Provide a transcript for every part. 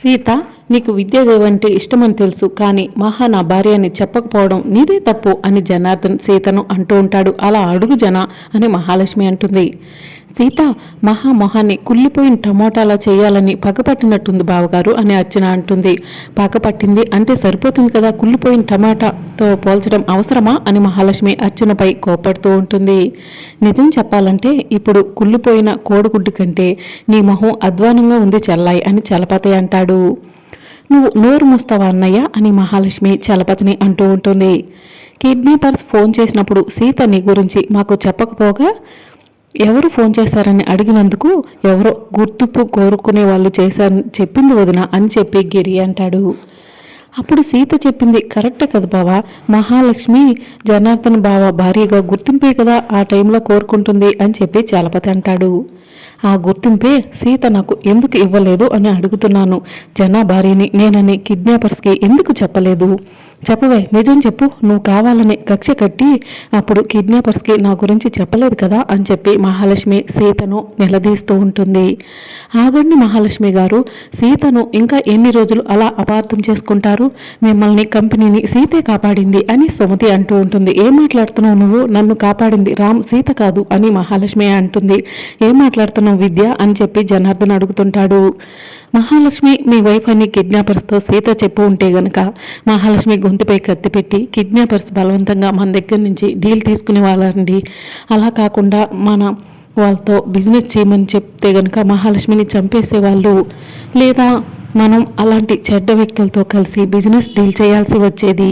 సీత నీకు విద్యాదేవి అంటే ఇష్టమని తెలుసు కానీ మహా నా భార్య అని చెప్పకపోవడం నీదే తప్పు అని జనార్దన్ సీతను అంటూ ఉంటాడు. అలా అడుగు జన అని మహాలక్ష్మి అంటుంది. సీత మహా మొహాన్ని కుళ్ళిపోయిన టమోటాలా చేయాలని పగపట్టినట్టుంది బావగారు అని అర్చన అంటుంది. పగపట్టింది అంటే సరిపోతుంది కదా కుళ్ళిపోయిన టమాటాతో పోల్చడం అవసరమా అని మహాలక్ష్మి అర్చనపై కోపడుతూ ఉంటుంది. నిజం చెప్పాలంటే ఇప్పుడు కుళ్ళిపోయిన కోడిగుడ్డు కంటే నీ మొహం అధ్వానంగా ఉంది చెల్లాయి అని చలపతి అంటాడు. నువ్వు నోరు మూస్తావా అన్నయ్య? అని మహాలక్ష్మి చలపతిని అంటూ ఉంటుంది. కిడ్నాపర్స్ ఫోన్ చేసినప్పుడు సీత నీ గురించి మాకు చెప్పకపోగా ఎవరు ఫోన్ చేశారని అడిగినందుకు ఎవరో గుర్తింపు కోరుకునే వాళ్ళు చేశారని చెప్పింది వదిన అని చెప్పి గిరి అంటాడు. అప్పుడు సీత చెప్పింది కరెక్టే కదా బావా మహాలక్ష్మి జనార్దన్ బావ భార్యగా గుర్తింపే కదా ఆ టైంలో కోరుకుంటుంది అని చెప్పి చలపతి అంటాడు. ఆ గుర్తింపే సీత నాకు ఎందుకు ఇవ్వలేదు అని అడుగుతున్నాను. జనా భార్యని నేనని కిడ్నాపర్స్కి ఎందుకు చెప్పలేదు? చెప్పవే నిజం చెప్పు. నువ్వు కావాలని కక్ష కట్టి అప్పుడు కిడ్నాపర్స్కి నా గురించి చెప్పలేదు కదా అని చెప్పి మహాలక్ష్మి సీతను నిలదీస్తూ ఉంటుంది. ఆగండి మహాలక్ష్మి గారు సీతను ఇంకా ఎన్ని రోజులు అలా అపార్థం చేసుకుంటారు? మిమ్మల్ని కంపెనీని సీతే కాపాడింది అని సుమతి అంటూ ఉంటుంది. ఏం మాట్లాడుతున్నావు నువ్వు? నన్ను కాపాడింది రామ్ సీత కాదు అని మహాలక్ష్మి అంటుంది. ఏం మాట్లాడుతున్నావు విద్య? అని చెప్పి జనార్దన్ అడుగుతుంటాడు. మహాలక్ష్మి మీ వైఫ్ అని కిడ్నాపర్స్తో సీత చెప్పు ఉంటే గనక మహాలక్ష్మి గొంతుపై కత్తి పెట్టి కిడ్నాపర్స్ బలవంతంగా మన దగ్గర నుంచి డీల్ తీసుకునే వాళ్ళండి. అలా కాకుండా మన వాళ్ళతో బిజినెస్ చేయమని చెప్తే గనక మహాలక్ష్మిని చంపేసేవాళ్ళు లేదా మనం అలాంటి చెడ్డ వ్యక్తులతో కలిసి బిజినెస్ డీల్ చేయాల్సి వచ్చేది.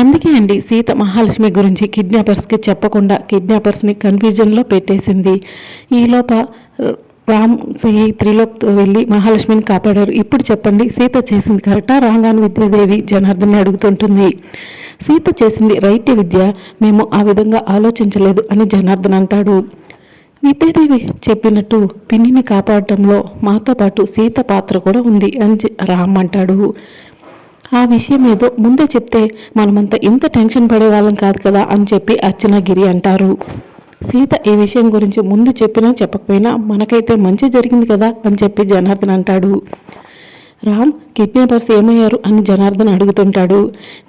అందుకే అండి సీత మహాలక్ష్మి గురించి కిడ్నాపర్స్కి చెప్పకుండా కిడ్నాపర్స్ని కన్ఫ్యూజన్లో పెట్టేసింది. ఈలోప రామ్ ఈ త్రిలోక్ వెళ్ళి మహాలక్ష్మిని కాపాడారు. ఇప్పుడు చెప్పండి సీత చేసింది కరెక్టా? రాంగాను విద్యాదేవి జనార్దన్ని అడుగుతుంటుంది. సీత చేసింది రైట్ విద్య మేము ఆ విధంగా ఆలోచించలేదు అని జనార్దన్ అంటాడు. విద్యాదేవి చెప్పినట్టు పిన్నిని కాపాడటంలో మాతో పాటు సీత పాత్ర కూడా ఉంది అని రామ్ అంటాడు. ఆ విషయం ఏదో ముందే చెప్తే మనమంతా ఇంత టెన్షన్ పడే వాళ్ళం కాదు కదా అని చెప్పి అర్చనగిరి అంటారు. సీత ఈ విషయం గురించి ముందు చెప్పినా చెప్పకపోయినా మనకైతే మంచి జరిగింది కదా అని చెప్పి జనార్దన్ అంటాడు. రామ్ కిడ్నాపర్స్ ఏమయ్యారు అని జనార్దన్ అడుగుతుంటాడు.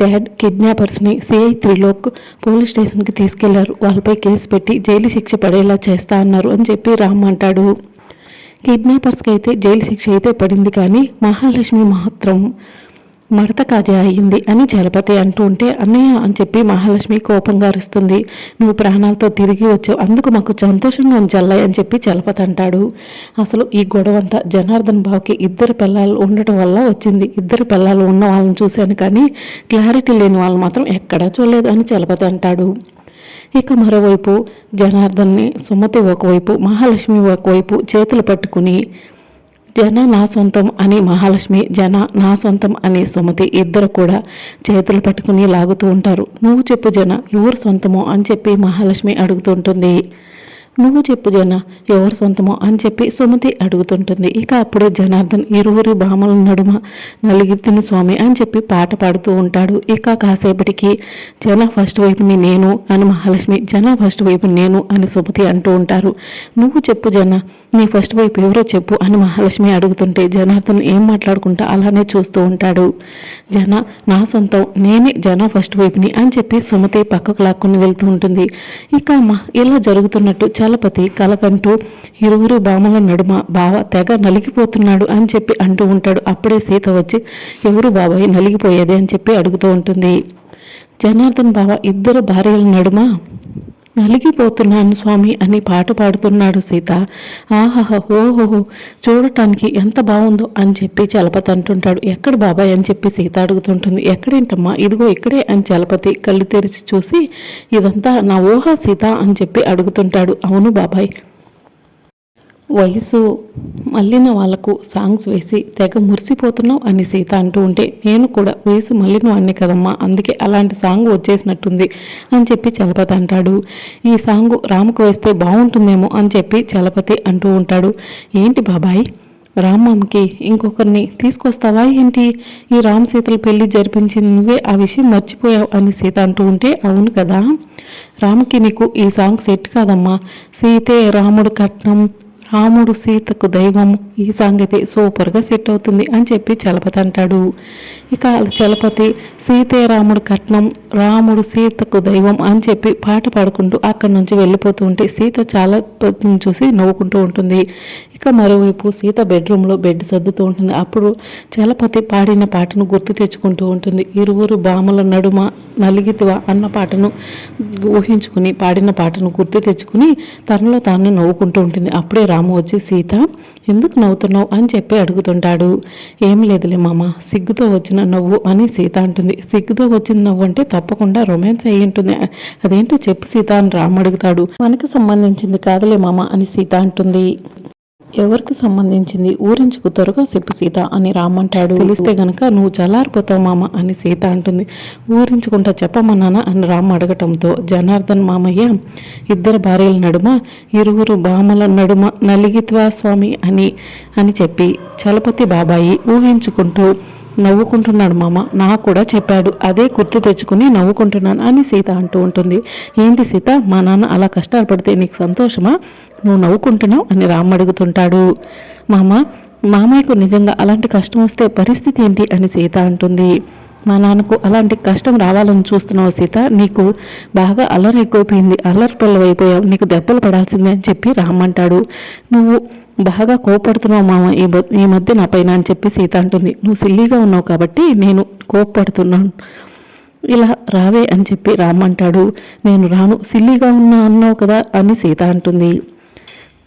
డాడ్ కిడ్నాపర్స్ని సిఐ త్రిలోక్ పోలీస్ స్టేషన్కి తీసుకెళ్ళారు. వాళ్ళపై కేసు పెట్టి జైలు శిక్ష పడేలా చేస్తా అన్నారు అని చెప్పి రామ్ అంటాడు. కిడ్నాపర్స్కి అయితే జైలు శిక్ష అయితే పడింది కానీ మహాలక్ష్మి మాత్రం మడత కాజా అయ్యింది అని చలపతి అంటూ ఉంటే అన్నయ్య అని చెప్పి మహాలక్ష్మి కోపంగా అరుస్తుంది. నువ్వు ప్రాణాలతో తిరిగి వచ్చావు. అందుకు మాకు సంతోషంగా ఉంది అని చెప్పి చలపతి అంటాడు. అసలు ఈ గొడవ అంతా జనార్దన్ బాబుకి ఇద్దరు పిల్లలు ఉండటం వల్ల వచ్చింది. ఇద్దరు పిల్లలు ఉన్న వాళ్ళని చూశాను కానీ క్లారిటీ లేని వాళ్ళు మాత్రం ఎక్కడా చూడలేదు అని చలపతి అంటాడు. ఇక మరోవైపు జనార్దన్ని సుమతి ఒకవైపు మహాలక్ష్మి ఒకవైపు చేతులు పట్టుకుని జన నా సొంతం అని మహాలక్ష్మి జన నా సొంతం అని సుమతి ఇద్దరు కూడా చేతులు పట్టుకుని లాగుతూ ఉంటారు. నువ్వు చెప్పు జన ఎవరు సొంతమో అని చెప్పి మహాలక్ష్మి అడుగుతుంటుంది. నువ్వు చెప్పు జన ఎవరు సొంతమో అని చెప్పి సుమతి అడుగుతుంటుంది. ఇక అప్పుడే జనార్దన్ ఇరువురి భామల నడుమ నలిగితిని స్వామి అని చెప్పి పాట పాడుతూ ఉంటాడు. ఇక కాసేపటికి జన ఫస్ట్ వైపుని నేను అని మహాలక్ష్మి జన ఫస్ట్ వైపు నేను అని సుమతి అంటూ ఉంటారు. నువ్వు చెప్పు జన నీ ఫస్ట్ వైపు ఎవరో చెప్పు అని మహాలక్ష్మి అడుగుతుంటే జనార్దన్ ఏం మాట్లాడుకుంటా అలానే చూస్తూ ఉంటాడు. జన నా సొంతం నేనే జన ఫస్ట్ వైపుని అని చెప్పి సుమతి పక్కకు లాక్కుని వెళ్తూ ఉంటుంది. ఇక ఇలా జరుగుతున్నట్టు చలపతి కలకంటూ ఇరువురు బామల నడుమ బావ తెగ నలిగిపోతున్నాడు అని చెప్పి అంటూ ఉంటాడు. అప్పుడే సీత వచ్చి ఎవరు బాబాయ్ నలిగిపోయేది? అని చెప్పి అడుగుతూ ఉంటుంది. జనార్దన్ బావ ఇద్దరు భార్యల నడుమ నలిగిపోతున్నాను స్వామి అని పాట పాడుతున్నాడు సీత. ఆహా ఓహోహో చూడటానికి ఎంత బాగుందో అని చెప్పి చలపతి అంటుంటాడు. ఎక్కడ బాబాయ్ అని చెప్పి సీత అడుగుతుంటుంది. ఎక్కడేంటమ్మా? ఇదిగో ఇక్కడే అని చలపతి కళ్ళు తెరిచి చూసి ఇదంతా నా ఊహ సీత అని చెప్పి అడుగుతుంటాడు. అవును బాబాయ్ వయసు మళ్ళిన వాళ్ళకు సాంగ్స్ వేసి తెగ మురిసిపోతున్నావు అని సీత అంటూ ఉంటే నేను కూడా వయసు మళ్ళిన వాడిని కదమ్మా అందుకే అలాంటి సాంగ్ వచ్చేసినట్టుంది అని చెప్పి చలపతి అంటాడు. ఈ సాంగ్ రాముకు వేస్తే బాగుంటుందేమో అని చెప్పి చలపతి అంటూ ఉంటాడు. ఏంటి బాబాయ్? రామ్మామ్కి ఇంకొకరిని తీసుకొస్తావా ఏంటి? ఈ రామ్ సీతల పెళ్ళి జరిపించింది నువ్వే ఆ విషయం మర్చిపోయావు అని సీత అంటూ ఉంటే అవును కదా? రాముకి నీకు ఈ సాంగ్ సెట్ కాదమ్మా. సీతే రాముడు కట్నం రాముడు సీతకు దైవం ఈ సంగతి సూపర్గా సెట్ అవుతుంది అని చెప్పి చలపతి అంటాడు. ఇక చలపతి సీతే రాముడు కట్నం రాముడు సీతకు దైవం అని చెప్పి పాట పాడుకుంటూ అక్కడి నుంచి వెళ్ళిపోతూ ఉంటే సీత చాలా చూసి నవ్వుకుంటూ ఉంటుంది. ఇక మరోవైపు సీత బెడ్రూమ్లో బెడ్ సర్దుతూ ఉంటుంది. అప్పుడు చలపతి పాడిన పాటను గుర్తు తెచ్చుకుంటూ ఉంటుంది. ఇరువురు బామల నడుమ నలిగితివా అన్న పాటను ఊహించుకుని పాడిన పాటను గుర్తు తెచ్చుకుని తనలో తాను నవ్వుకుంటూ ఉంటుంది. అప్పుడే రాము వచ్చి సీత ఎందుకు నవ్వుతున్నావు? అని చెప్పి అడుగుతుంటాడు. ఏం లేదులే మామ సిగ్గుతో వచ్చిన నవ్వు అని సీత అంటుంది. సిగ్గుతో వచ్చిన నవ్వు అంటే తప్పకుండా రొమాన్స్ అయి ఉంటుంది. అదేంటో చెప్పు సీత అని రాము అడుగుతాడు. మనకు సంబంధించింది కాదులే మామ అని సీత అంటుంది. ఎవరికి సంబంధించింది? ఊరించుకు త్వరగా చెప్పు సీత అని రామంటాడు తెలిస్తే గనక నువ్వు చల్లారిపోతావు మామ అని సీత అంటుంది. ఊరించుకుంటా చెప్పమన్నానా అని రామ్ అడగటంతో జనార్దన్ మామయ్య ఇద్దరు భార్యల నడుమ ఇరువురు భామల నడుమ నలిగిత్వా స్వామి అని అని చెప్పి చలపతి బాబాయి ఊహించుకుంటూ నవ్వుకుంటున్నాడు మామ. నాకు కూడా చెప్పాడు అదే గుర్తు తెచ్చుకుని నవ్వుకుంటున్నాను అని సీత అంటూ ఉంటుంది. ఏంటి సీత మా నాన్న అలా కష్టాలు పడితే నీకు సంతోషమా? నువ్వు నవ్వుకుంటున్నావు? అని రామ్ అడుగుతుంటాడు. మామ మామయ్యకు నిజంగా అలాంటి కష్టం వస్తే పరిస్థితి ఏంటి? అని సీత అంటుంది. మా నాన్నకు అలాంటి కష్టం రావాలని చూస్తున్నావు సీత. నీకు బాగా అల్లరి ఎక్కువైపోయింది. అల్లరి పిల్లవైపోయావు. నీకు దెబ్బలు పడాల్సిందే అని చెప్పి రామ్మంటాడు. నువ్వు బాగా కోపడుతున్నావు మామ. ఈ ఈ మధ్య నా పైన అని చెప్పి సీత అంటుంది. నువ్వు సిల్లీగా ఉన్నావు కాబట్టి నేను కోపడుతున్నాను. ఇలా రావే అని చెప్పి రామ్మంటాడు. నేను రాను. సిల్లీగా ఉన్నా అన్నావు కదా అని సీత అంటుంది.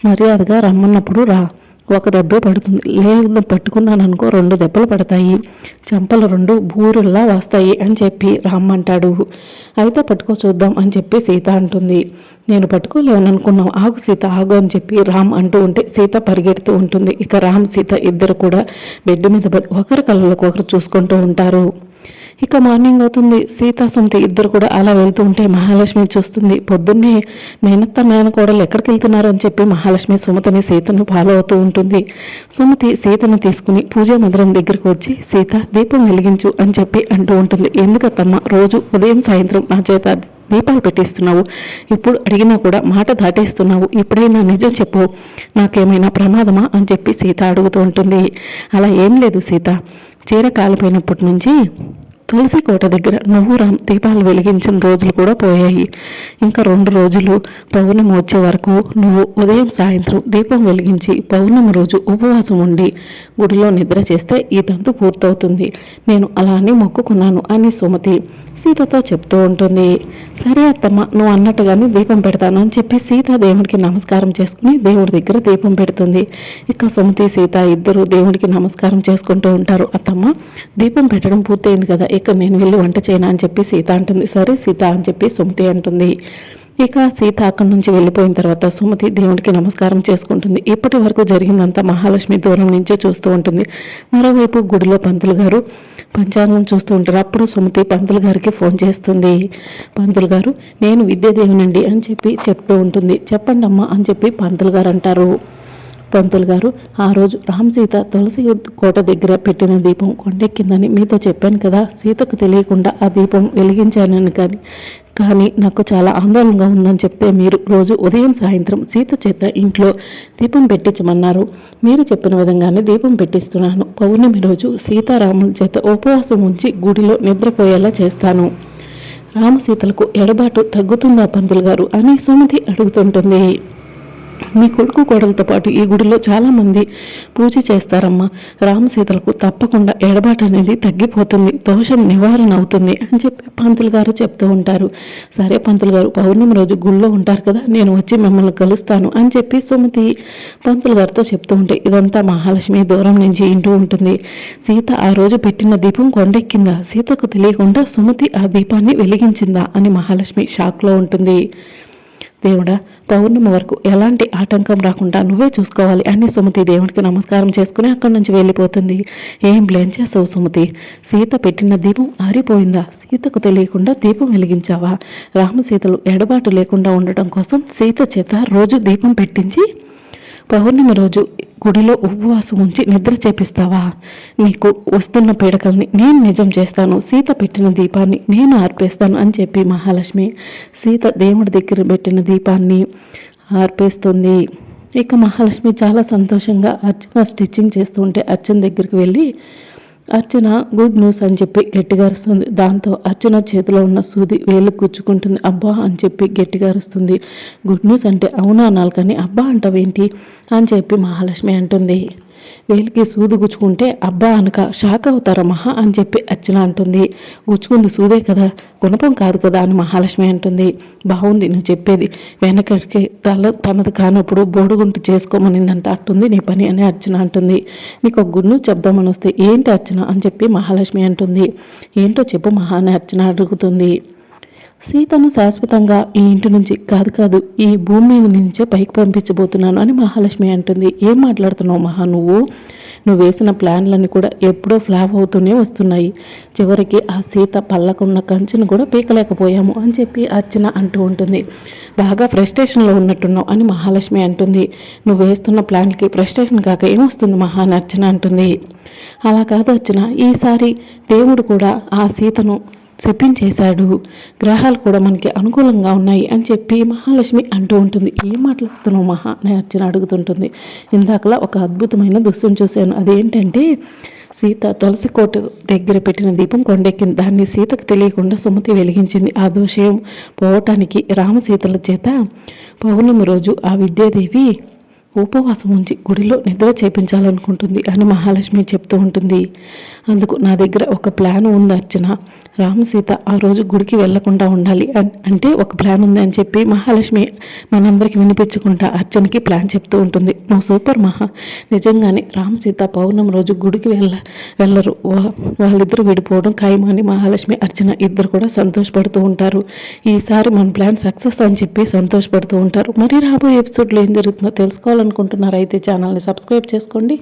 మర్యాదగా రమ్మన్నప్పుడు రా. ఒక దెబ్బే పడుతుంది. లేదు పట్టుకున్నాను అనుకో రెండు దెబ్బలు పడతాయి. చెంపలు రెండు బూరుల్లా వస్తాయి అని చెప్పి రామ్మంటాడు అయితే పట్టుకో చూద్దాం అని చెప్పి సీత అంటుంది. నేను పట్టుకోలేవని అనుకున్నావు. ఆగు సీత ఆగు అని చెప్పి రామ్ అంటూ ఉంటే సీత పరిగెడుతూ ఉంటుంది. ఇక రామ్ సీత ఇద్దరు కూడా బెడ్ మీద పడి ఒకరి కళ్ళలోకి ఒకరు చూసుకుంటూ ఉంటారు. ఇక మార్నింగ్ అవుతుంది. సీత సుమతి ఇద్దరు కూడా అలా వెళ్తూ ఉంటే మహాలక్ష్మి చూస్తుంది. పొద్దున్నే మేనత్త మేనకోడలు ఎక్కడికి వెళ్తున్నారు? అని చెప్పి మహాలక్ష్మి సుమతిని సీతను ఫాలో అవుతూ ఉంటుంది. సుమతి సీతను తీసుకుని పూజా మందిరం దగ్గరికి వచ్చి సీత దీపం వెలిగించు అని చెప్పి అంటూ ఉంటుంది. ఎందుకత్తమ్మ రోజు ఉదయం సాయంత్రం నా చేత దీపాలు పెట్టిస్తున్నావు? ఇప్పుడు అడిగినా కూడా మాట దాటేస్తున్నావు. ఇప్పుడైనా నిజం చెప్పు? నాకేమైనా ప్రమాదమా? అని చెప్పి సీత అడుగుతూ ఉంటుంది. అలా ఏం లేదు సీత. చీర కాలిపోయినప్పటి నుంచి తులసి కోట దగ్గర నువ్వు రామ్ దీపాలు వెలిగించిన రోజులు కూడా పోయాయి. ఇంకా రెండు రోజులు పౌర్ణమి వచ్చే వరకు నువ్వు ఉదయం సాయంత్రం దీపం వెలిగించి పౌర్ణమి రోజు ఉపవాసం ఉండి గుడిలో నిద్ర చేస్తే ఈ తంతు పూర్తవుతుంది. నేను అలా అని మొక్కుకున్నాను అని సుమతి సీతతో చెప్తూ ఉంటుంది. సరే అత్తమ్మ నువ్వు అన్నట్టుగానే దీపం పెడతాను అని చెప్పి సీత దేవుడికి నమస్కారం చేసుకుని దేవుడి దగ్గర దీపం పెడుతుంది. ఇక సుమతి సీత ఇద్దరు దేవుడికి నమస్కారం చేసుకుంటూ ఉంటారు. అత్తమ్మ దీపం పెట్టడం పూర్తయింది కదా ఇక నేను వెళ్ళి వంట చేయను అని చెప్పి సీత అంటుంది. సరే సీత అని చెప్పి సుమతి అంటుంది. ఇక సీత అక్కడి నుంచి వెళ్ళిపోయిన తర్వాత సుమతి దేవుడికి నమస్కారం చేసుకుంటుంది. ఇప్పటి వరకు జరిగిందంతా మహాలక్ష్మి దూరం నుంచే చూస్తూ ఉంటుంది. మరోవైపు గుడిలో పంతులు గారు పంచాంగం చూస్తూ ఉంటారు. అప్పుడు సుమతి పంతులు గారికి ఫోన్ చేస్తుంది. పంతులు గారు నేను విద్యాదేవునండి అని చెప్పి చెప్తూ ఉంటుంది. చెప్పండి అమ్మా అని చెప్పి పంతులు గారు అంటారు. పంతులు గారు ఆ రోజు రామ్ సీత తులసి కోట దగ్గర పెట్టిన దీపం కొండెక్కిందని మీతో చెప్పాను కదా సీతకు తెలియకుండా ఆ దీపం వెలిగించానని కానీ కానీ నాకు చాలా ఆందోళనగా ఉందని చెప్తే మీరు రోజు ఉదయం సాయంత్రం సీత చేత ఇంట్లో దీపం పెట్టించమన్నారు. మీరు చెప్పిన విధంగానే దీపం పెట్టిస్తున్నాను. పౌర్ణమి రోజు సీతారాముల చేత ఉపవాసం ఉంచి గుడిలో నిద్రపోయేలా చేస్తాను. రామసీతలకు ఎడబాటు తగ్గుతుందా పంతులు గారు అని సుమతి అడుగుతుంటుంది. మీ కొడుకు కోడలతో పాటు ఈ గుడిలో చాలామంది పూజ చేస్తారమ్మా. రామసీతలకు తప్పకుండా ఎడబాటు అనేది తగ్గిపోతుంది. దోషం నివారణ అవుతుంది అని చెప్పి పంతులు గారు చెప్తూ ఉంటారు. సరే పంతులు గారు పౌర్ణమి రోజు గుళ్ళో ఉంటారు కదా నేను వచ్చి మిమ్మల్ని కలుస్తాను అని చెప్పి సుమతి పంతులు గారితో చెప్తూ ఉంటే ఇదంతా మహాలక్ష్మి దూరం నుంచి ఇంటూ ఉంటుంది. సీత ఆ రోజు పెట్టిన దీపం కొండెక్కిందా? సీతకు తెలియకుండా సుమతి ఆ దీపాన్ని వెలిగించిందా అని మహాలక్ష్మి షాక్లో ఉంటుంది. దేవుడా పౌర్ణమి వరకు ఎలాంటి ఆటంకం రాకుండా నువ్వే చూసుకోవాలి. అని సుమతి దేవుడికి నమస్కారం చేసుకుని అక్కడి నుంచి వెళ్ళిపోతుంది. ఏం బ్లేం చేసావు సుమతి? సీత పెట్టిన దీపం ఆరిపోయిందా? సీతకు తెలియకుండా దీపం వెలిగించావా? రామసీతలు ఎడబాటు లేకుండా ఉండటం కోసం సీత చేత రోజు దీపం పెట్టించి పౌర్ణమి రోజు గుడిలో ఉపవాసం ఉంచి నిద్ర చేపిస్తావా? నీకు వస్తున్న పీడకల్ని నేను నిజం చేస్తాను. సీత పెట్టిన దీపాన్ని నేను ఆర్పేస్తాను అని చెప్పి మహాలక్ష్మి సీత దేవుడి దగ్గర పెట్టిన దీపాన్ని ఆర్పేస్తుంది. ఇక మహాలక్ష్మి చాలా సంతోషంగా అర్చన స్టిచ్చింగ్ చేస్తూ ఉంటే అర్చన దగ్గరికి వెళ్ళి అర్చన గుడ్ న్యూస్ అని చెప్పి గట్టిగా అరుస్తుంది. దాంతో అర్చన చేతిలో ఉన్న సూది వేలు గుచ్చుకుంటుంది. అబ్బా అని చెప్పి గట్టిగా అరుస్తుంది. గుడ్ న్యూస్ అంటే అవునా అనాలి కానీ అబ్బా అంటావేంటి? అని చెప్పి మహాలక్ష్మి అంటుంది. వేలికి సూది గుచ్చుకుంటే అబ్బా అనక షాక్ అవుతారా మహా? అని చెప్పి అర్చన అంటుంది. గుచ్చుకుంది సూదే కదా గుణపం కాదు కదా అని మహాలక్ష్మి అంటుంది. బాగుంది నువ్వు చెప్పేది వెనకడికి తల తనది కానప్పుడు బోడుగుంటు చేసుకోమనిందంట అట్టుంది నీ పని అని అర్చన అంటుంది. నీకు ఒక గున్ను చెప్దామని వస్తే ఏంటి అర్చన? అని చెప్పి మహాలక్ష్మి అంటుంది. ఏంటో చెప్పు మహా అని అర్చన అడుగుతుంది. సీతను శాశ్వతంగా ఈ ఇంటి నుంచి కాదు కాదు ఈ భూమి మీద నుంచే పైకి పంపించబోతున్నాను అని మహాలక్ష్మి అంటుంది. ఏం మాట్లాడుతున్నావు మహా నువ్వు? నువ్వు వేసిన ప్లాన్లన్నీ కూడా ఎప్పుడో ఫ్లాప్ అవుతూనే వస్తున్నాయి. చివరికి ఆ సీత పళ్ళకున్న కంచును కూడా పీకలేకపోయాము అని చెప్పి అర్చన అంటూ ఉంటుంది. బాగా ఫ్రస్ట్రేషన్లో ఉన్నట్టున్నావు అని మహాలక్ష్మి అంటుంది. నువ్వు వేస్తున్న ప్లాన్కి ఫ్రస్ట్రేషన్ కాక ఏమొస్తుంది మహా అని అర్చన అంటుంది. అలా కాదు అర్చన ఈసారి దేవుడు కూడా ఆ సీతను చెప్పించేశాడు గ్రహాలు కూడా మనకి అనుకూలంగా ఉన్నాయి అని చెప్పి మహాలక్ష్మి అంటూ ఉంటుంది. ఏం మాట్లాడుతున్నావు మహా? అని అర్చన అడుగుతుంటుంది. ఇందాకలా ఒక అద్భుతమైన దృశ్యం చూశాను. అదేంటంటే సీత తులసి కోట దగ్గర పెట్టిన దీపం కొండెక్కింది. దాన్ని సీతకు తెలియకుండా సుమతి వెలిగించింది. ఆ దోషం పోవటానికి రామసీతల చేత పౌర్ణమి రోజు ఆ విద్యాదేవి ఉపవాసం ఉంచి గుడిలో నిద్ర చేపించాలనుకుంటుంది అని మహాలక్ష్మి చెప్తూ ఉంటుంది. అందుకు నా దగ్గర ఒక ప్లాన్ ఉంది అర్చన. రామసీత ఆ రోజు గుడికి వెళ్ళకుండా ఉండాలి అంటే ఒక ప్లాన్ ఉంది అని చెప్పి మహాలక్ష్మి మనందరికి వినిపించుకుంటా అర్చనకి ప్లాన్ చెప్తూ ఉంటుంది. నువ్వు సూపర్ మహా. నిజంగానే రామసీత పౌర్ణమి రోజు గుడికి వెళ్ళ వెళ్ళరు. వా- వాళ్ళిద్దరూ విడిపోవడం ఖాయమని మహాలక్ష్మి అర్చన ఇద్దరు కూడా సంతోషపడుతూ ఉంటారు. ఈసారి మన ప్లాన్ సక్సెస్ అని చెప్పి సంతోషపడుతూ ఉంటారు. మరి రాబోయే ఎపిసోడ్లో ఏం జరుగుతుందో తెలుసుకోవాలి చూడాలనుకుంటున్నారైతే ఛానల్ని సబ్స్క్రైబ్ చేసుకోండి.